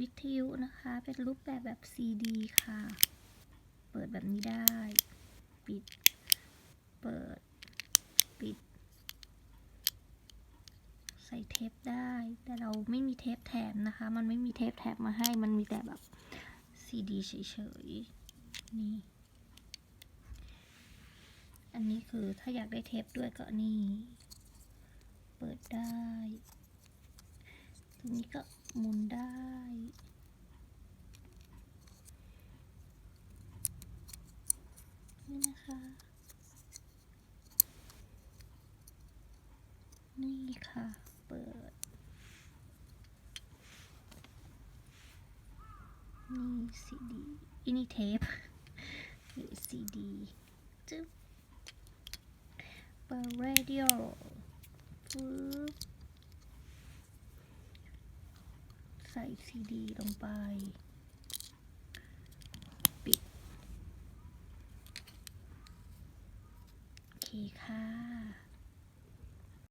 วิทยุนะคะ เป็นรูปแบบแบบซีดีค่ะ เปิดแบบนี้ได้ ปิด เปิด ปิด ใส่เทปได้ แต่เราไม่มีเทปแถมนะคะ มันไม่มีเทปแถมมาให้ มันมีแต่แบบซีดีเฉยๆ นี่ อันนี้คือถ้าอยากได้เทปด้วยก็นี่ เปิดได้ ตรงนี้ก็หมุนได้ นี่ะคะนี่ค่ะ เปิด นี่ซีดีอันนี้เทปนี่ซีดีจึ๊บเปิดเรดิโอปึ๊บใส่ซีดีลงไป ปิ ดีค่ะ